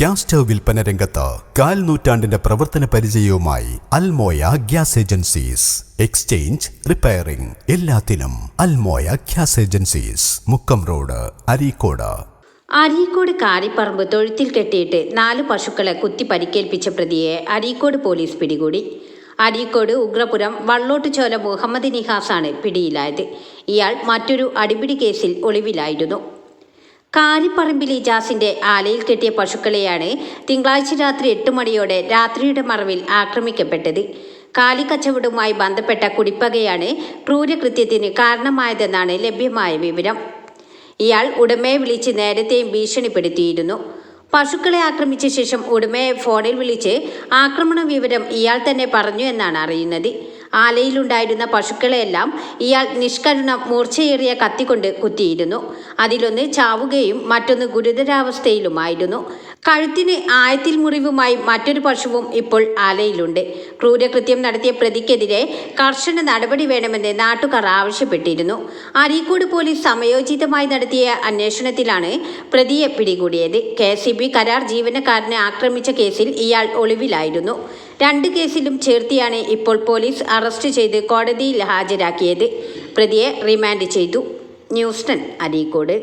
Gas stove വിൽപ്പന രംഗത്ത് കാൽ നൂറ്റാണ്ടിന്റെ പ്രവർത്തന പരിചയവുമായി Almoya gas agencies. Exchange repairing എല്ലാത്തിനും Almoya gas agencies. Mukkam road Areekode. Areekode Karipparamba തൊഴുത്തിൽ കെട്ടിയിട്ട് നാല് പശുക്കളെ കുത്തി പരിക്കേൽപ്പിച്ച പ്രതിയെ അരീക്കോട് പോലീസ് പിടികൂടി. അരീക്കോട് ഉഗ്രപുരം വള്ളോട്ടുചോല മുഹമ്മദ് നിഹാസാണ് പിടിയിലായത്. ഇയാൾ മറ്റൊരു അടിപിടി കേസിൽ ഒളിവിലായിരുന്നു. കാരിപ്പറമ്പിൽ ഇജാസിന്റെ ആലയിൽ കെട്ടിയ പശുക്കളെയാണ് തിങ്കളാഴ്ച രാത്രി എട്ട് മണിയോടെ രാത്രിയുടെ മറവിൽ ആക്രമിക്കപ്പെട്ടത്. കാലിക്കച്ചവടവുമായി ബന്ധപ്പെട്ട കുടിപ്പകയാണ് ക്രൂരകൃത്യത്തിന് കാരണമായതെന്നാണ് ലഭ്യമായ വിവരം. ഇയാൾ ഉടമയെ വിളിച്ച് നേരത്തെയും ഭീഷണിപ്പെടുത്തിയിരുന്നു. പശുക്കളെ ആക്രമിച്ച ശേഷം ഉടമയെ ഫോണിൽ വിളിച്ച് ആക്രമണ വിവരം ഇയാൾ തന്നെ പറഞ്ഞു എന്നാണ് അറിയുന്നത്. ആലയിലുണ്ടായിരുന്ന പശുക്കളെയെല്ലാം ഇയാൾ നിഷ്കരുണം മൂർച്ചയേറിയ കത്തിക്കൊണ്ട് കുത്തിയിരുന്നു. അതിലൊന്ന് ചാവുകയും മറ്റൊന്ന് ഗുരുതരാവസ്ഥയിലുമായിരുന്നു. കഴുത്തിന് ആയത്തിൽ മുറിവുമായി മറ്റൊരു പശുവും ഇപ്പോൾ ആലയിലുണ്ട്. ക്രൂരകൃത്യം നടത്തിയ പ്രതിക്കെതിരെ കർശന നടപടി വേണമെന്ന് നാട്ടുകാർ ആവശ്യപ്പെട്ടിരുന്നു. അരീക്കോട് പോലീസ് സമയോചിതമായി നടത്തിയ അന്വേഷണത്തിലാണ് പ്രതിയെ പിടികൂടിയത്. കെ കരാർ ജീവനക്കാരനെ ആക്രമിച്ച കേസിൽ ഇയാൾ ഒളിവിലായിരുന്നു. രണ്ട് കേസിലും ചേർത്തിയാണ് ഇപ്പോൾ പോലീസ് അറസ്റ്റ് ചെയ്ത് കോടതിയിൽ ഹാജരാക്കിയത്. പ്രതിയെ റിമാൻഡ് ചെയ്തു. ന്യൂസ്റ്റൺ അരീക്കോട്.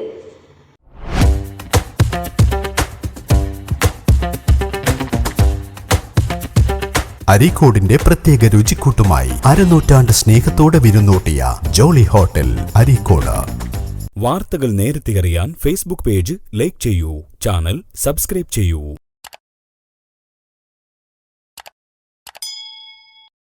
അരീക്കോടിന്റെ പ്രത്യേക രുചിക്കൂട്ടുമായി അരനൂറ്റാണ്ട് സ്നേഹത്തോടെ വിരുന്നൂട്ടിയ ജോളി ഹോട്ടൽ അരീക്കോട്. വാർത്തകൾ നേരത്തെ അറിയാൻ ഫേസ്ബുക്ക് പേജ് ലൈക്ക് ചെയ്യൂ ചാനൽ സബ്സ്ക്രൈബ് ചെയ്യൂ.